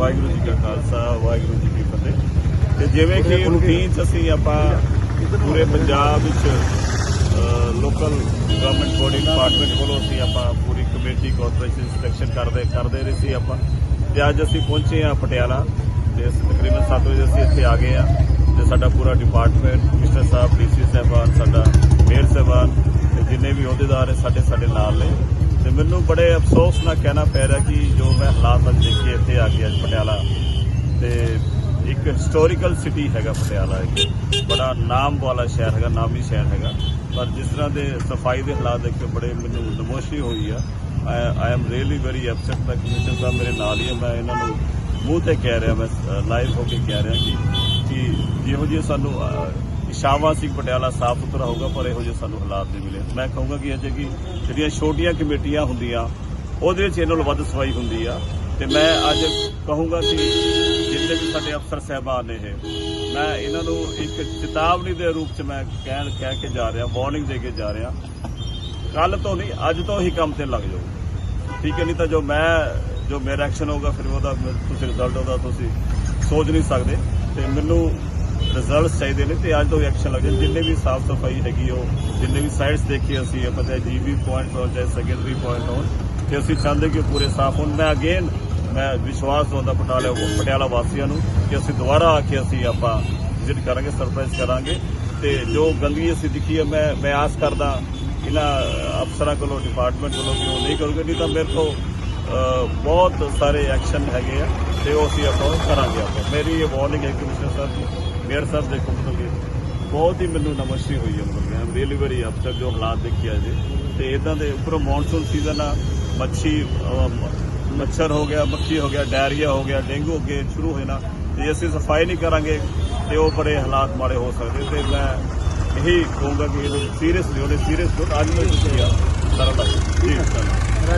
ਵਾਹਿਗੁਰੂ ਜੀ ਕਾ ਖਾਲਸਾ, ਵਾਹਿਗੁਰੂ ਜੀ ਕੀ ਫਤਿਹ। ਤੇ ਜਿਵੇਂ ਕਿ ਰੂਟੀਨ ਚ ਅਸੀਂ ਆਪਾਂ ਪੂਰੇ ਪੰਜਾਬ ਵਿੱਚ ਲੋਕਲ ਗਵਰਨਮੈਂਟ ਬੋਡੀ ਡਿਪਾਰਟਮੈਂਟ ਕੋਲੋਂ ਅਸੀਂ ਆਪਾਂ ਪੂਰੀ ਕਮੇਟੀ ਕਾਰਪੋਰੇਸ਼ਨ ਸਿਲੈਕਸ਼ਨ ਕਰਦੇ ਕਰਦੇ ਰਹੇ ਸੀ ਆਪਾਂ। ਤੇ ਅੱਜ ਅਸੀਂ ਪਹੁੰਚੇ ਆ ਪਟਿਆਲਾ। ਤੇ ਅਸੀਂ ਤਕਰੀਬਨ 7 ਵਜੇ ਅਸੀਂ ਇੱਥੇ ਆ ਗਏ ਆ ਤੇ ਸਾਡਾ ਪੂਰਾ ਡਿਪਾਰਟਮੈਂਟ ਮਿਸਟਰ ਸਾਹਿਬ ਡੀਸੀ ਸਾਹਿਬਾਨ, ਸਾਡਾ ਮੇਅਰ ਸਾਹਿਬਾਨ, ਤੇ ਜਿੰਨੇ ਵੀ ਅਹੁਦੇਦਾਰ ਹੈ ਸਾਡੇ ਸਾਡੇ ਨਾਲ ਨੇ। ਤੇ ਮੈਨੂੰ ਬੜੇ ਅਫਸੋਸ ਨਾਲ ਕਹਿਣਾ ਪੈ ਰਿਹਾ ਕਿ ਜੋ ਮੈਂ ਹਾਲਾਤ ਅੱਜ ਦੇਖੇ ਇੱਥੇ ਆ ਕੇ ਅੱਜ ਪਟਿਆਲਾ ਤੇ ਇੱਕ ਹਿਸਟੋਰੀਕਲ ਸਿਟੀ ਹੈਗਾ ਪਟਿਆਲਾ ਇੱਕ। ਬੜਾ ਨਾਮ ਵਾਲਾ ਸ਼ਹਿਰ ਹੈਗਾ, ਨਾਮੀ ਸ਼ਹਿਰ ਹੈਗਾ। ਪਰ ਜਿਸ ਤਰ੍ਹਾਂ ਦੇ ਸਫ਼ਾਈ ਦੇ ਹਾਲਾਤ ਦੇਖ ਕੇ ਬੜੇ ਮੈਨੂੰ ਨਮੋਸ਼ੀ ਹੋਈ ਆ। I am really very upset the commissioner ਸਾਹਿਬ ਮੇਰੇ ਨਾਲ ਹੀ ਹੈ ਮੈਂ ਇਹਨਾਂ ਨੂੰ ਮੂੰਹ ਤੇ ਕਹਿ ਰਿਹਾ, ਮੈਂ ਲਾਈਵ ਹੋ ਕੇ ਕਹਿ ਰਿਹਾ ਕਿ ਕਿ ਜਿਹੋ ਜਿਹੇ ਸਾਨੂੰ ਅਹ, ਇਸ਼ਾਵਾ ਸੀ ਪਟਿਆਲਾ ਸਾਫ਼ ਸੁਥਰਾ ਹੋਊਗਾ ਪਰ ਇਹੋ ਜਿਹੇ ਸਾਨੂੰ ਹਾਲਾਤ ਨਹੀਂ ਮਿਲੇ। ਮੈਂ ਕਹੂੰਗਾ ਕਿ ਅਜੇ ਕਿ ਜਿਹੜੀਆਂ ਛੋਟੀਆਂ ਕਮੇਟੀਆਂ ਹੁੰਦੀਆਂ ਉਹਦੇ ਵਿੱਚ ਇਹਨਾਂ ਨੂੰ ਵੱਧ ਸਫ਼ਾਈ ਹੁੰਦੀ ਆ। ਤੇ ਮੈਂ ਅੱਜ ਕਹੂੰਗਾ ਕਿ ਜਿੰਨੇ ਵੀ ਸਾਡੇ ਅਫਸਰ ਸਹਿਬਾਨ ਨੇ ਇਹ ਮੈਂ ਇਹਨਾਂ ਨੂੰ ਇੱਕ ਚੇਤਾਵਨੀ ਦੇ ਰੂਪ ਚ ਮੈਂ ਕਹਿਣ ਕਹਿ ਕੇ ਜਾ ਰਿਹਾ ਵਾਰਨਿੰਗ ਦੇ ਕੇ ਜਾ ਰਿਹਾ। ਕੱਲ ਤੋਂ ਨਹੀਂ ਅੱਜ ਤੋਂ ਹੀ ਕੰਮ ਤੇ ਲੱਗ ਜਾਓ। ਠੀਕ ਹੈ ਨਹੀਂ ਤਾਂ ਜੋ ਮੈਂ ਜੋ ਮੇਰਾ ਐਕਸ਼ਨ ਹੋਊਗਾ ਫਿਰ ਉਹਦਾ ਤੁਸੀਂ ਰਿਜ਼ਲਟ ਉਹਦਾ ਤੁਸੀਂ ਸੋਚ ਨਹੀਂ ਸਕਦੇ। ਤੇ ਮੈਨੂੰ ਰਿਜ਼ਲਟਸ ਚਾਹੀਦੇ ਨੇ ਤੇ ਅੱਜ ਤੋਂ ਐਕਸ਼ਨ ਲੱਗ ਜਾਏ ਜਿੰਨੇ ਵੀ ਸਾਫ਼ ਸਫ਼ਾਈ ਹੈਗੀ ਉਹ, ਜਿੰਨੇ ਵੀ ਸਾਈਡਸ ਦੇਖੀ ਅਸੀਂ, ਆਪਾਂ ਚਾਹੇ ਜੀਬੀ ਪੁਆਇੰਟ ਹੋਣ ਚਾਹੇ ਸੈਕੰਡਰੀ ਪੁਆਇੰਟ ਹੋਣ ਤੇ ਅਸੀਂ ਚਾਹੁੰਦੇ ਕਿ ਉਹ ਪੂਰੇ ਸਾਫ਼ ਹੋਣ। ਮੈਂ ਅਗੇਨ ਮੈਂ ਵਿਸ਼ਵਾਸ ਦਵਾਉਂਦਾ ਪਟਿਆਲਾ ਪਟਿਆਲਾ ਵਾਸੀਆਂ ਨੂੰ ਕਿ ਅਸੀਂ ਦੁਬਾਰਾ ਆ ਕੇ ਅਸੀਂ ਆਪਾਂ ਵਿਜ਼ਿਟ ਕਰਾਂਗੇ ਸਰਪ੍ਰਾਈਜ਼ ਕਰਾਂਗੇ। ਤੇ ਜੋ ਗੰਦਗੀ ਅਸੀਂ ਦਿਖੀ ਹੈ ਮੈਂ ਮੈਂ ਆਸ ਕਰਦਾ, ਇਹਨਾਂ ਅਫਸਰਾਂ ਕੋਲੋਂ ਡਿਪਾਰਟਮੈਂਟ ਕੋਲੋਂ ਕਿ ਉਹ ਨਹੀਂ ਕਰੂਗੇ, ਨਹੀਂ ਤਾਂ ਮੇਰੇ ਤੋਂ ਬਹੁਤ ਸਾਰੇ ਐਕਸ਼ਨ ਹੈਗੇ ਆ ਤੇ ਉਹ ਅਸੀਂ ਆਪਾਂ ਕਰਾਂਗੇ ਆਪਾਂ। ਮੇਰੀ ਇਹ ਵਾਰਨਿੰਗ ਹੈ ਕਮਿਸ਼ਨਰ ਸਾਹਿਬ ਦੀ ਮੇਅਰ ਸਾਹਿਬ ਦੇ ਮਤਲਬ ਕਿ ਬਹੁਤ ਹੀ ਮੈਨੂੰ ਨਮਸਤੀ ਹੋਈ ਹੈ ਮਤਲਬ I am really very upset ਜੋ ਹਾਲਾਤ ਦੇਖਿਆ ਜੇ। ਤੇ ਇਦਾਂ ਦੇ ਉੱਪਰੋਂ ਮੌਨਸੂਨ ਸੀਜ਼ਨ ਆ, ਮੱਛੀ ਮੱਛਰ ਹੋ ਗਿਆ, ਮੱਖੀ ਹੋ ਗਿਆ ਡਾਇਰੀਆ ਹੋ ਗਿਆ, ਡੇਂਗੂ ਅੱਗੇ ਸ਼ੁਰੂ ਹੋਏ ਨਾ, ਤੇ ਅਸੀਂ ਸਫ਼ਾਈ ਨਹੀਂ ਕਰਾਂਗੇ ਤੇ ਉਹ ਬੜੇ ਹਾਲਾਤ ਮਾੜੇ ਹੋ ਸਕਦੇ ਤੇ ਮੈਂ ਇਹੀ ਕਹੂੰਗਾ ਕਿ ਇਹਨੂੰ ਸੀਰੀਅਸਲੀ ਉਹਨੇ ਸੀਰੀਅਸ ਅੱਜ ਮੈਂ ਤੁਸੀਂ ਆ, ਸਾਰਾ ਠੀਕ